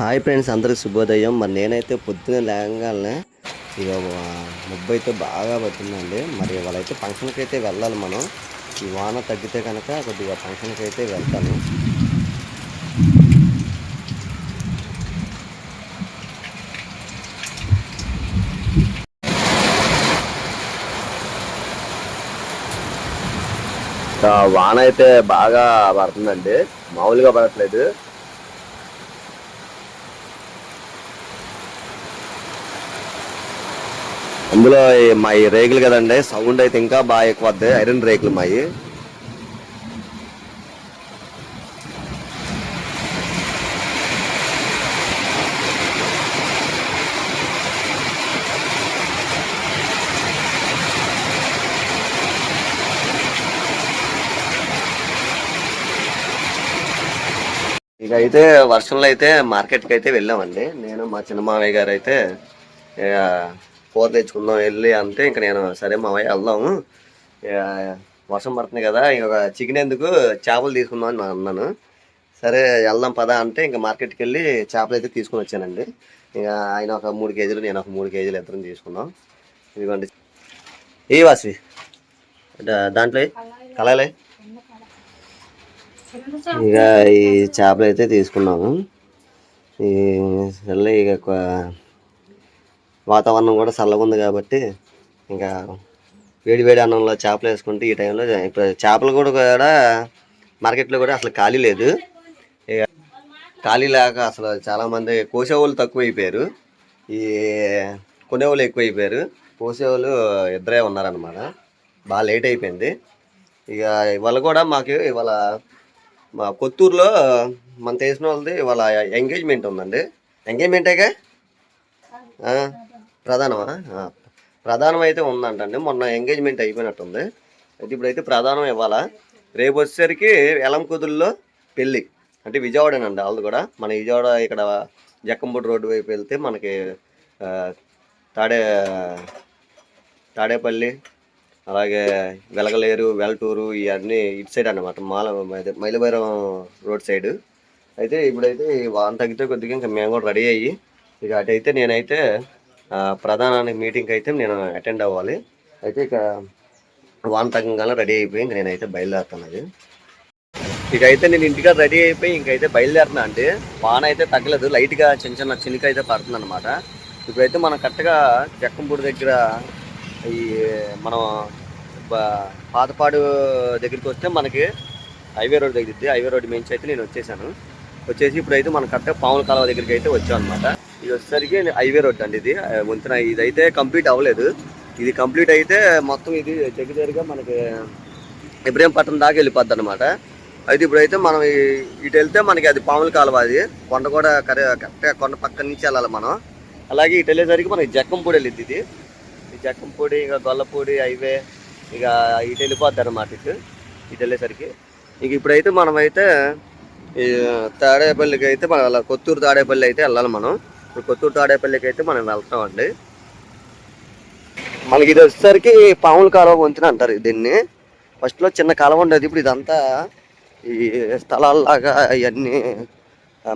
Hi friends అందరికి శుభోదయం. మరి నేనైతే పొద్దున లేగానే ఇక ముబ్బు అయితే బాగా పడుతుందండి మరి వాళ్ళైతే ఫంక్షన్కి అయితే వెళ్ళాలి మనం. ఈ వాన తగ్గితే కనుక కొద్దిగా ఫంక్షన్కి అయితే వెళ్తాను వాన అయితే బాగా పడుతుందండి. మామూలుగా పడట్లేదు. అందులో మై మా ఈ రేకులు కదండి సౌండ్ అయితే ఇంకా బాగా ఎక్కువ వద్ది ఐరన్ రేకులు మాయి. ఇక అయితే వర్షంలో అయితే మార్కెట్కి అయితే వెళ్ళామండి. నేను మా చిన్న మావయ్య గారు అయితే ఇక కూర తెచ్చుకుందాం వెళ్ళి అంటే ఇంకా నేను సరే మావయ్య వెళ్దాము. ఇక వర్షం పడుతుంది కదా ఇంకొక చికెన్ ఎందుకు చేపలు తీసుకుందాం అని అన్నాను. సరే వెళ్దాం పదా అంటే ఇంకా మార్కెట్కి వెళ్ళి చేపలు అయితే తీసుకొని వచ్చానండి. ఇక ఆయన ఒక మూడు కేజీలు నేను ఒక మూడు కేజీలు ఇద్దరం తీసుకున్నాం ఇదిగోండి. ఏ వాసి దాంట్లో కలాలే ఇక ఈ చేపలు అయితే తీసుకున్నాము. ఈ ఇక వాతావరణం కూడా చల్లగా ఉంది కాబట్టి ఇంకా వేడి వేడి అన్నంలో చేపలు వేసుకుంటే ఈ టైంలో ఇప్పుడు చేపలు కూడా కూడా మార్కెట్లో కూడా అసలు ఖాళీ లేదు. ఇక ఖాళీ లేక అసలు చాలామంది కోసేవాళ్ళు తక్కువ అయిపోయారు ఈ కొనేవాళ్ళు ఎక్కువ అయిపోయారు కోసేవాళ్ళు ఇద్దరే ఉన్నారనమాట బాగా లేట్ అయిపోయింది. ఇక ఇవాళ కూడా మాకు ఇవాళ మా కొత్తూరులో మన తెలిసిన వాళ్ళది ఇవాళ ఎంగేజ్మెంట్ ఉందండి. ఎంగేజ్మెంటేగా? ప్రధానమా? ప్రధానం అయితే ఉందంటండి. మొన్న ఎంగేజ్మెంట్ అయిపోయినట్టుంది. అయితే ఇప్పుడైతే ప్రధానం ఇవ్వాలా? రేపు వచ్చేసరికి ఎలంకుదుల్లో పెళ్ళి అంటే విజయవాడేనండి వాళ్ళది కూడా. మన విజయవాడ ఇక్కడ జక్కంపూడి రోడ్డు వైపు వెళ్తే మనకి తాడే తాడేపల్లి అలాగే వెలగలేరు వెలటూరు ఇవన్నీ ఇటు సైడ్ అన్నమాట. మాల మైలభైరం రోడ్ సైడ్. అయితే ఇప్పుడైతే ఈ వాన తగ్గితే కొద్దిగా ఇంకా మేము కూడా రెడీ అయ్యి ఇక అటు అయితే నేనైతే ప్రధానానికి మీటింగ్కి అయితే నేను అటెండ్ అవ్వాలి. అయితే ఇక వాన తగ్గంగానే రెడీ అయిపోయి నేనైతే బయలుదేరుతున్నది. ఇక అయితే నేను ఇంటిగా రెడీ అయిపోయి ఇంకైతే బయలుదేరుతున్నా అండి వాన అయితే తగ్గలేదు. లైట్గా చిన్న చిన్న చినుక అయితే పడుతుంది అనమాట ఇప్పుడైతే మనం కరెక్ట్గా చెక్కంపూడి దగ్గర ఈ మనం పాతపాడు దగ్గరికి వస్తే మనకి హైవే రోడ్ దగ్గరికి హైవే రోడ్ నుంచి అయితే నేను వచ్చేసాను. వచ్చేసి ఇప్పుడైతే మనం కరెక్ట్గా పాముల కాలువ దగ్గరికి అయితే వచ్చాం అనమాట ఇది వచ్చేసరికి హైవే రోడ్ అండి ఇది. వంతెన ఇది అయితే కంప్లీట్ అవ్వలేదు. ఇది కంప్లీట్ అయితే మొత్తం ఇది దగ్గర దగ్గరగా మనకి ఇబ్రహీంపట్నం దాకా వెళ్ళిపోద్ది అనమాట అయితే ఇప్పుడైతే మనం ఇటు వెళ్తే మనకి అది పాముల కాలువ అది. కొండ కూడా కరె కరెక్ట్గా కొండ పక్క నుంచి వెళ్ళాలి మనం. అలాగే ఇటు వెళ్ళేసరికి మనకి జక్కంపూడి వెళ్ళిద్ది ఇది. ఈ జక్కంపూడి ఇక గొల్లపూడి హైవే ఇక ఇటు వెళ్ళిపోద్ది అనమాట ఇటు. ఇటు వెళ్ళేసరికి. ఇక ఇప్పుడైతే మనమైతే ఈ తాడేపల్లికి అయితే మనం కొత్తూరు తాడేపల్లి అయితే వెళ్ళాలి మనం. ఇప్పుడు కొత్తూరు తాడేపల్లికి అయితే మనం వెళ్తామండి. మనకి ఇది వచ్చేసరికి పాముల కాలువ వంతెన అంటారు దీన్ని. ఫస్ట్లో చిన్న కాలువ ఉండేది ఇప్పుడు ఇదంతా ఈ స్థలాల్లాగా ఇవన్నీ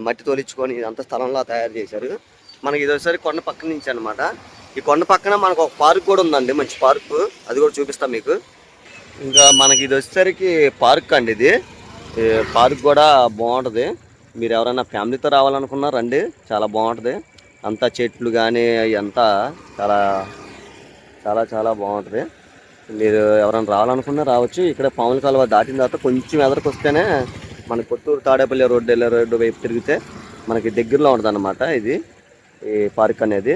మట్టి తోలించుకొని ఇదంతా స్థలంలా తయారు చేశారు. మనకి ఇది వచ్చేసరికి కొండ పక్కన నుంచి అన్నమాట. ఈ కొండ పక్కన మనకు ఒక పార్క్ కూడా ఉందండి మంచి పార్క్. అది కూడా చూపిస్తాం మీకు. ఇంకా మనకి ఇది వచ్చేసరికి పార్క్ అండి ఇది. పార్క్ కూడా బాగుంటుంది. మీరు ఎవరైనా ఫ్యామిలీతో రావాలనుకున్నా రండి. చాలా బాగుంటుంది. అంతా చెట్లు కానీ అంతా చాలా చాలా చాలా బాగుంటుంది. మీరు ఎవరైనా రావాలనుకున్నా రావచ్చు. ఇక్కడ పాముల కాలువ దాటిన తర్వాత కొంచెం ఎదరికి వస్తేనే మన కొత్తూరు తాడేపల్లి రోడ్డు వెళ్ళే రోడ్డు వైపు తిరిగితే మనకి దగ్గరలో ఉంటుంది అనమాట ఇది ఈ పార్క్ అనేది.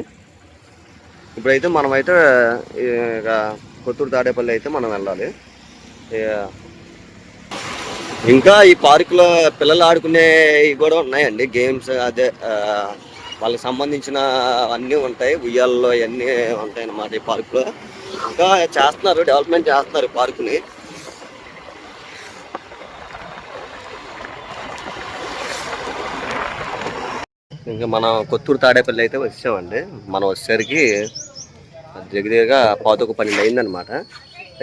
ఇప్పుడైతే మనమైతే ఇక కొత్తూరు తాడేపల్లి అయితే మనం వెళ్ళాలి. ఇంకా ఈ పార్కులో పిల్లలు ఆడుకునేవి కూడా ఉన్నాయండి. గేమ్స్ అదే వాళ్ళకి సంబంధించిన అన్నీ ఉంటాయి. ఉయ్యాల్లో ఇవన్నీ ఉంటాయి అన్నమాట ఈ పార్కులో ఇంకా చేస్తున్నారు డెవలప్మెంట్ చేస్తున్నారు ఈ పార్కుని ఇంకా మనం కొత్తూరు తాడేపల్లి అయితే వచ్చామండి. మనం వచ్చేసరికి దగ్గరగా పాతకు పన్నెండు అయిందనమాట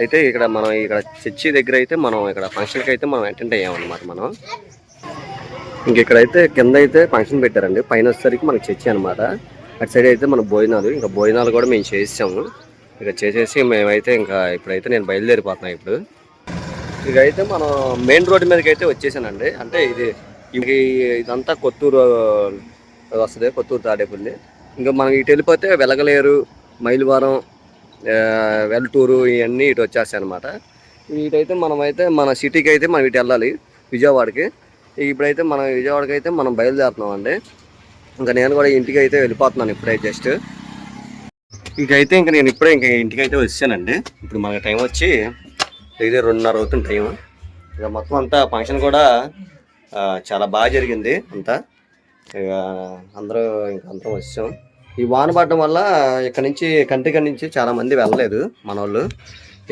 అయితే ఇక్కడ మనం ఇక్కడ చర్చి దగ్గర అయితే మనం ఇక్కడ ఫంక్షన్కి అయితే మనం అటెండ్ అయ్యామన్నమాట మనం. ఇంక ఇక్కడైతే కింద అయితే ఫంక్షన్ పెట్టారండి. పైన వచ్చేసరికి మనకి చర్చి అనమాట అటు సైడ్ అయితే మన భోజనాలు. ఇంకా భోజనాలు కూడా మేము చేసాము. ఇక చేసేసి మేమైతే ఇంకా ఇప్పుడైతే నేను బయలుదేరిపోతున్నాను ఇప్పుడు. ఇక అయితే మనం మెయిన్ రోడ్డు మీదకి అయితే వచ్చేసానండి. అంటే ఇది ఇంక ఈ- ఇదంతా కొత్తూరు వస్తుంది కొత్తూరు తాడేపల్లి. ఇంకా మనం ఇటు వెళ్ళిపోతే వెలగలేరు మైలువారం వెల్టూరు ఇవన్నీ ఇటు వచ్చేస్తాయి అనమాట ఇటైతే మనమైతే మన సిటీకి అయితే మనం ఇటు వెళ్ళాలి విజయవాడకి. ఇప్పుడైతే మనం విజయవాడకి అయితే మనం బయలుదేరుతున్నాం అండి ఇంకా నేను కూడా ఇంటికి అయితే వెళ్ళిపోతున్నాను ఇప్పుడే జస్ట్. ఇంకైతే ఇంకా నేను ఇప్పుడే ఇంకా ఇంటికి అయితే వచ్చానండి ఇప్పుడు మనకి టైం వచ్చి ఇది రెండున్నర అవుతుంది టైం. ఇక మొత్తం అంతా ఫంక్షన్ కూడా చాలా బాగా జరిగింది అంతా. ఇక అందరూ ఇంకా అందరం వచ్చాం. ఈ వాన పడడం వల్ల ఇక్కడ నుంచి కంటిక నుంచి చాలా మంది వెళ్ళలేదు మన వాళ్ళు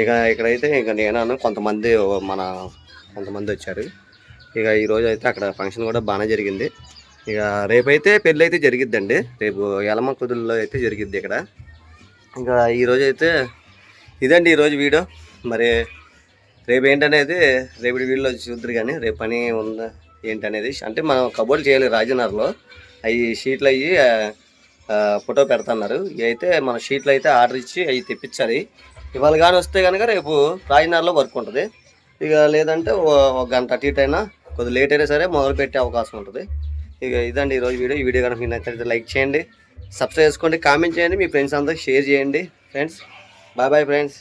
ఇక ఇక్కడైతే ఇక నేను కొంతమంది మన కొంతమంది వచ్చారు. ఇక ఈరోజు అయితే అక్కడ ఫంక్షన్ కూడా బాగానే జరిగింది. ఇక రేపైతే పెళ్ళి అయితే జరిగిద్దండి. రేపు ఎలమ కుదుల్లో అయితే జరిగిద్ది ఇక్కడ. ఇంకా ఈరోజు అయితే ఇదండి ఈరోజు వీడియో. మరి రేపు ఏంటనేది రేపటి వీడియోలో చూద్దరు కానీ రేపు పని ఉందా ఏంటనేది. అంటే మనం కబోర్లు చేయాలి రాజనగర్లో. అవి షీట్లు అయ్యి ఫోటో పెడతన్నారు. ఇవి అయితే మన షీట్లు అయితే ఆర్డర్ ఇచ్చి అవి తెప్పించాలి. ఇవాళ కానీ వస్తే కనుక రేపు రాజనగర్లో వర్క్ ఉంటుంది. ఇక లేదంటే ఒక గంట అటు ఇటు అయినా కొద్దిగా లేట్ అయినా సరే మొదలు పెట్టే అవకాశం ఉంటుంది. ఇక ఇదండి ఈరోజు వీడియో. ఈ వీడియో కనుక మీకు నచ్చితే లైక్ చేయండి సబ్స్క్రైబ్ చేసుకోండి కామెంట్ చేయండి మీ ఫ్రెండ్స్ అందరికి షేర్ చేయండి. Friends bye bye friends.